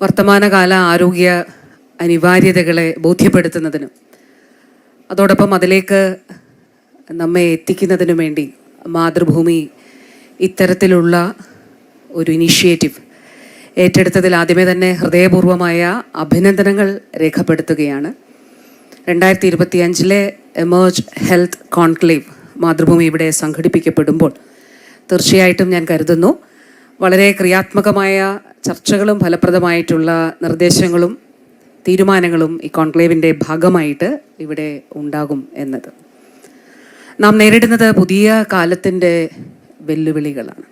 വർത്തമാനകാല ആരോഗ്യ അനിവാര്യതകളെ ബോധ്യപ്പെടുത്തുന്നതിനും അതോടൊപ്പം അതിലേക്ക് നമ്മെ എത്തിക്കുന്നതിനു വേണ്ടി മാതൃഭൂമി ഇത്തരത്തിലുള്ള ഒരു ഇനീഷ്യേറ്റീവ് ഏറ്റെടുത്തതിൽ ആദ്യമേ തന്നെ ഹൃദയപൂർവമായ അഭിനന്ദനങ്ങൾ രേഖപ്പെടുത്തുകയാണ്. രണ്ടായിരത്തി ഇരുപത്തി അഞ്ചിലെ എമേർജ് ഹെൽത്ത് കോൺക്ലേവ് മാതൃഭൂമി ഇവിടെ സംഘടിപ്പിക്കപ്പെടുമ്പോൾ തീർച്ചയായിട്ടും ഞാൻ കരുതുന്നു. വളരെ ക്രിയാത്മകമായ ചർച്ചകളും ഫലപ്രദമായിട്ടുള്ള നിർദ്ദേശങ്ങളും തീരുമാനങ്ങളും ഈ കോൺക്ലേവിന്റെ ഭാഗമായിട്ട് ഇവിടെ ഉണ്ടാകും എന്നത്. നാം നേരിടുന്നത് പുതിയ കാലത്തിന്റെ വെല്ലുവിളികളാണ്.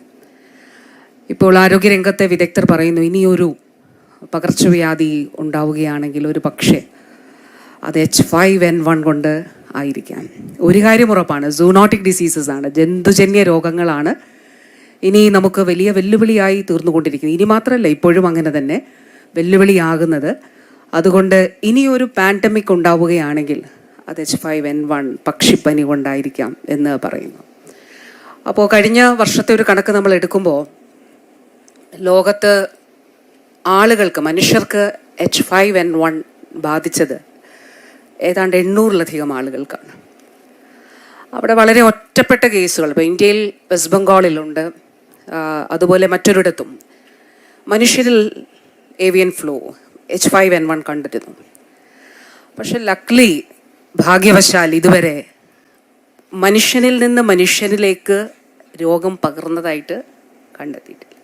ഇപ്പോൾ ആരോഗ്യരംഗത്തെ വിദഗ്ധർ പറയുന്നു ഇനിയൊരു പകർച്ചവ്യാധി ഉണ്ടാവുകയാണെങ്കിൽ ഒരു പക്ഷേ അത് എച്ച് ഫൈവ് എൻ വൺ കൊണ്ട് ആയിരിക്കാം. ഒരു കാര്യം ഉറപ്പാണ് സൂണോട്ടിക് ഡിസീസസ് ആണ് ജന്തുജന്യ രോഗങ്ങളാണ് ഇനി നമുക്ക് വലിയ വെല്ലുവിളിയായി തീർന്നുകൊണ്ടിരിക്കുന്നു. ഇനി മാത്രമല്ല ഇപ്പോഴും അങ്ങനെ തന്നെ വെല്ലുവിളിയാകുന്നത്. അതുകൊണ്ട് ഇനിയൊരു പാൻഡമിക് ഉണ്ടാവുകയാണെങ്കിൽ അത് എച്ച് ഫൈവ് എൻ വൺ പക്ഷിപ്പനി കൊണ്ടായിരിക്കാം എന്ന് പറയുന്നു. അപ്പോൾ കഴിഞ്ഞ വർഷത്തെ ഒരു കണക്ക് നമ്മൾ എടുക്കുമ്പോൾ ലോകത്ത് ആളുകൾക്ക് മനുഷ്യർക്ക് എച്ച് ഫൈവ് എൻ വൺ ബാധിച്ചത് ഏതാണ്ട് എണ്ണൂറിലധികം ആളുകൾക്കാണ്. അവിടെ വളരെ ഒറ്റപ്പെട്ട കേസുകൾ ഇപ്പോൾ ഇന്ത്യയിൽ വെസ്റ്റ് ബംഗാളിലുണ്ട് അതുപോലെ മറ്റൊരിടത്തും. മനുഷ്യരിൽ avian flu H five N one കണ്ടിരുന്നു പക്ഷെ ലക്ലി ഭാഗ്യവശാൽ ഇതുവരെ മനുഷ്യനിൽ നിന്ന് മനുഷ്യനിലേക്ക് രോഗം പകർന്നതായിട്ട് കണ്ടെത്തിയിട്ടില്ല.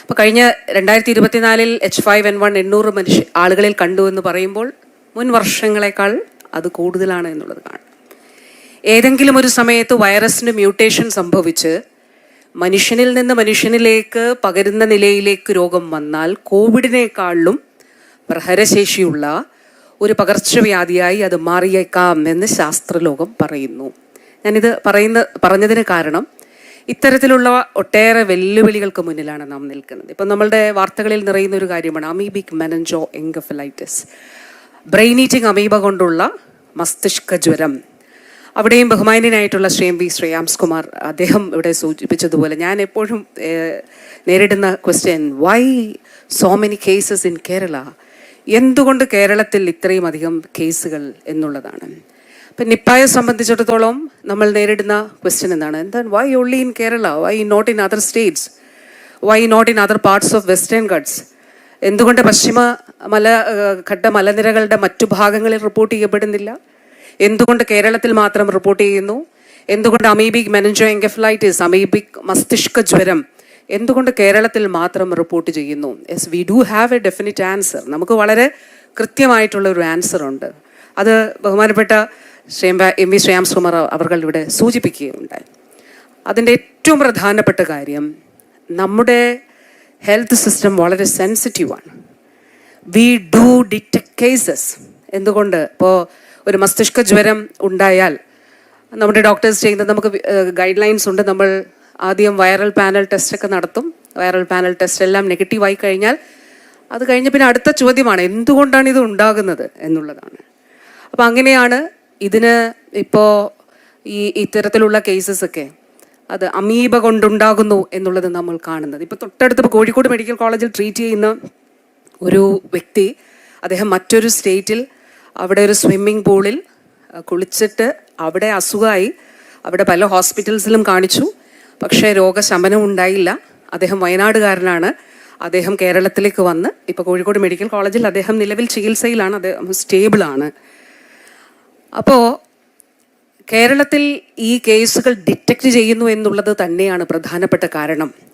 അപ്പോൾ കഴിഞ്ഞ രണ്ടായിരത്തി ഇരുപത്തിനാലിൽ എച്ച് ഫൈവ് എൻ വൺ എണ്ണൂറ് മനുഷ്യ ആളുകളിൽ കണ്ടു എന്ന് പറയുമ്പോൾ മുൻ വർഷങ്ങളെക്കാൾ അത് കൂടുതലാണ് എന്നുള്ളത് കാണാം. ഏതെങ്കിലും ഒരു സമയത്ത് വൈറസിന് മ്യൂട്ടേഷൻ സംഭവിച്ച് മനുഷ്യനിൽ നിന്ന് മനുഷ്യനിലേക്ക് പകരുന്ന നിലയിലേക്ക് രോഗം വന്നാൽ കോവിഡിനേക്കാളും പ്രഹരശേഷിയുള്ള ഒരു പകർച്ചവ്യാധിയായി അത് മാറിയേക്കാം എന്ന് ശാസ്ത്രലോകം പറയുന്നു. ഞാനിത് പറയുന്ന പറഞ്ഞതിന് കാരണം ഇത്തരത്തിലുള്ള ഒട്ടേറെ വെല്ലുവിളികൾക്ക് മുന്നിലാണ് നാം നിൽക്കുന്നത്. ഇപ്പം നമ്മളുടെ വാർത്തകളിൽ നിറയുന്ന ഒരു കാര്യമാണ് amoebic meningoencephalitis. Brain eating amoeba കൊണ്ടുള്ള മസ്തിഷ്ക ജ്വരം. അവിടെയും ബഹുമാന്യനായിട്ടുള്ള ശ്രീ എം വി ശ്രീയാംസ് കുമാർ അദ്ദേഹം ഇവിടെ സൂചിപ്പിച്ചതുപോലെ ഞാൻ എപ്പോഴും നേരിടുന്ന question why so many cases in Kerala എന്തുകൊണ്ട് കേരളത്തിൽ ഇത്രയും അധികം കേസുകൾ എന്നുള്ളതാണ്. ഇപ്പം നിപ്പായെ സംബന്ധിച്ചിടത്തോളം നമ്മൾ നേരിടുന്ന ക്വസ്റ്റ്യൻ എന്താണ്? എന്താണ്? Why only in Kerala why not in other states why not in other parts of western Ghats എന്തുകൊണ്ട് പശ്ചിമ മല ഘട്ട മലനിരകളുടെ മറ്റു ഭാഗങ്ങളിൽ റിപ്പോർട്ട് ചെയ്യപ്പെടുന്നില്ല? എന്തുകൊണ്ട് കേരളത്തിൽ മാത്രം റിപ്പോർട്ട് ചെയ്യുന്നു? എന്തുകൊണ്ട് അമീബിക് മെനഞ്ചോ എൻകെഫ്ലൈറ്റിസ് അമീബിക് മസ്തിഷ്ക ജ്വരം എന്തുകൊണ്ട് കേരളത്തിൽ മാത്രം റിപ്പോർട്ട് ചെയ്യുന്നു? Yes we do have a definite answer നമുക്ക് വളരെ കൃത്യമായിട്ടുള്ള ഒരു ആൻസർ ഉണ്ട്. അത് ബഹുമാനപ്പെട്ട ശ്രീ എം വി ശ്രേയാംസ് അവർകൾ അവർ ഇവിടെ സൂചിപ്പിക്കുകയുണ്ടായി. അതിന്റെ ഏറ്റവും പ്രധാനപ്പെട്ട കാര്യം നമ്മുടെ ഹെൽത്ത് സിസ്റ്റം വളരെ സെൻസിറ്റീവാണ് വി ഡു ഡിറ്റക്ട് കേസസ് എന്തുകൊണ്ട്? ഇപ്പോൾ ഒരു മസ്തിഷ്ക ജ്വരം ഉണ്ടായാൽ നമ്മുടെ ഡോക്ടേഴ്സ് ചെയ്യുന്നത് നമുക്ക് ഗൈഡ് ലൈൻസ് ഉണ്ട്. നമ്മൾ ആദ്യം വൈറൽ പാനൽ ടെസ്റ്റ് ഒക്കെ നടത്തും. വൈറൽ പാനൽ ടെസ്റ്റ് എല്ലാം നെഗറ്റീവായി കഴിഞ്ഞാൽ അത് കഴിഞ്ഞ പിന്നെ അടുത്ത ചോദ്യമാണ് എന്തുകൊണ്ടാണ് ഇത് ഉണ്ടാകുന്നത് എന്നുള്ളതാണ്. അപ്പോൾ അങ്ങനെയാണ് ഇതിന് ഇപ്പോൾ ഈ ഇത്തരത്തിലുള്ള കേസസ് ഒക്കെ അത് അമീബ കൊണ്ടുണ്ടാകുന്നു എന്നുള്ളത് നമ്മൾ കാണുന്നത്. ഇപ്പോൾ തൊട്ടടുത്ത് ഇപ്പോൾ കോഴിക്കോട് മെഡിക്കൽ കോളേജിൽ ട്രീറ്റ് ചെയ്യുന്ന ഒരു വ്യക്തി അദ്ദേഹം മറ്റൊരു സ്റ്റേറ്റിൽ അവിടെ ഒരു സ്വിമ്മിംഗ് പൂളിൽ കുളിച്ചിട്ട് അവിടെ അസുഖമായി അവിടെ പല ഹോസ്പിറ്റൽസിലും കാണിച്ചു. പക്ഷേ രോഗശമനം ഉണ്ടായില്ല. അദ്ദേഹം വയനാടുകാരനാണ്. അദ്ദേഹം കേരളത്തിലേക്ക് വന്ന് ഇപ്പോൾ കോഴിക്കോട് മെഡിക്കൽ കോളേജിൽ അദ്ദേഹം നിലവിൽ ചികിത്സയിലാണ്. അദ്ദേഹം സ്റ്റേബിളാണ് അപ്പോൾ കേരളത്തിൽ ഈ കേസുകൾ ഡിറ്റക്റ്റ് ചെയ്യുന്നു എന്നുള്ളത് തന്നെയാണ് പ്രധാനപ്പെട്ട കാരണം.